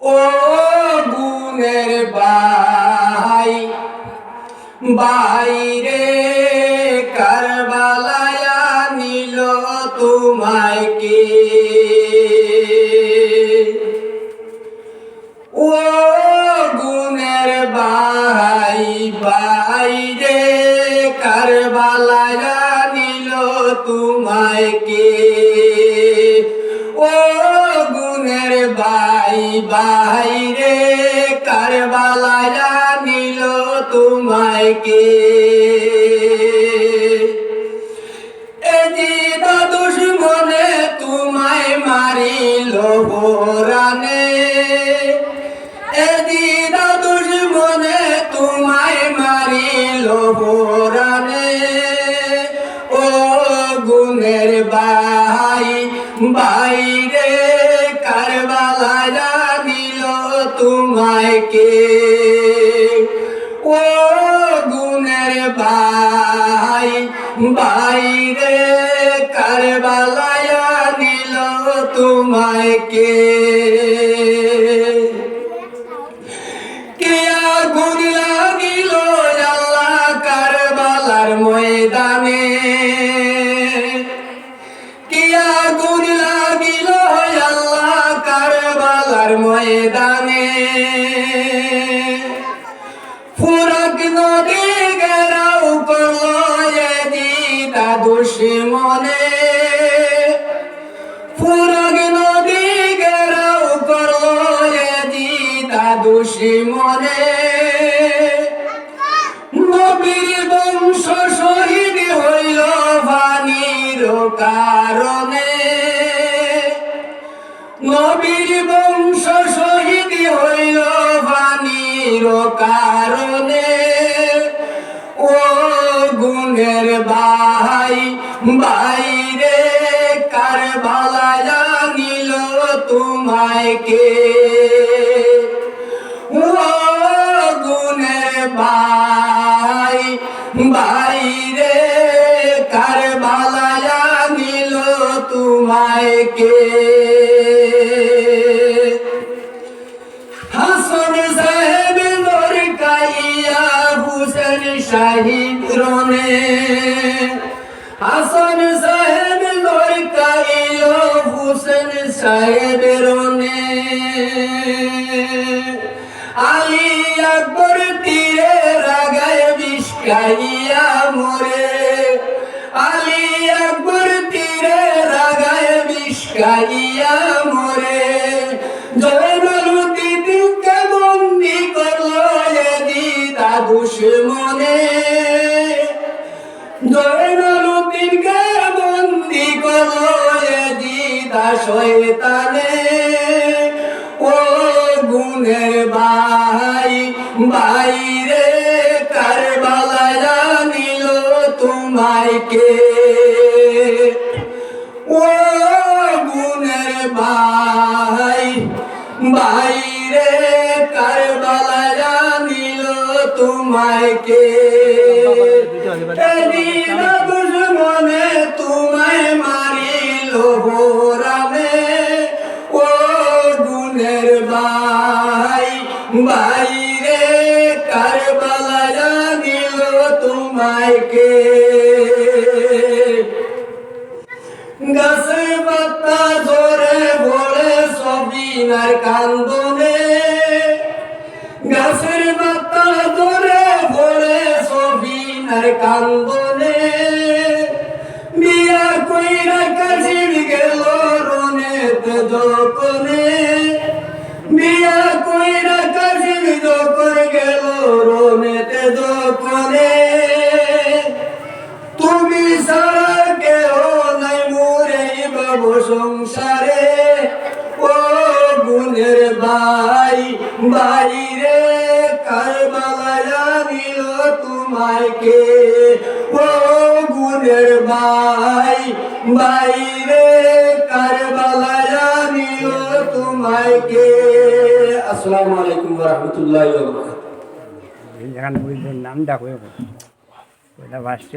ও গুণের ভাই, বাইরে কারবালায়া নিল তোমায় কে? ও গুণের ভাই, বাইরে কারবালায়া নিল তোমায় কে? বাইরে কারবালায়া নিল তোমায় কে? এজি দাদুষ মনে তোমায় মারিল বোরানে এজি দাদুষ মনে তোমায় মারিল বোরানে ও গুণের ভাই বাইরে তোমায় কে? ও গুণের ভাই বাইরে কারবালায়া নিল তোমায় কে? কারবালার ময়দানে। ফুরক নদী গেরাও করল দিদা দুশ্মনে ফুরক নদী গেরাও করল দিদা দুশ্মনে নবীর বংশ শহীদ হইল পানির কারণে। নবীর কারণে ও গুণের ভাই বাইরে কারবালায়া নিল তোমায় কে? ও গুণের ভাই বাইরে কারবালায়া নিল তোমায় কে? শাহিদ রনে হাসন সাহেব নর কাইল হুসেন সাহেব রনে আলী আকবর তীরে রাগায় বিষ্কাইয়া মোরে। আলী আকবর তীরে রাগায় বিষ্কাইয়া দিদা শয়তানে ও গুণের ভাই বাইরে কারবালায়া নিল তোমায় কে? ও গুণের ভাই বাইরে কারবালায়া নিল তোমায় কে? দুশ্মনে তোমায় কে গাছের পাতা ধরে ভরে সবিনার কান্দনে। গাছের পাতা ধরে ভরে সবিনার কান্দনে। বিয়া কইরা কাশির গেল রনেতে যতনে। বিয়া কইরা কাশির যখন গেল রনেতে যতনে। বাইরে কারবালায়া নিল তোমায় কে? ও গুণের ভাই বাইরে কারবালায়া নিল তোমায় কে? আসসালামু আলাইকুম ওয়া রাহমাতুল্লাহি ওয়া বারাকাতুহু। এই জায়গার নাম ডাকবে ওটা বাসছে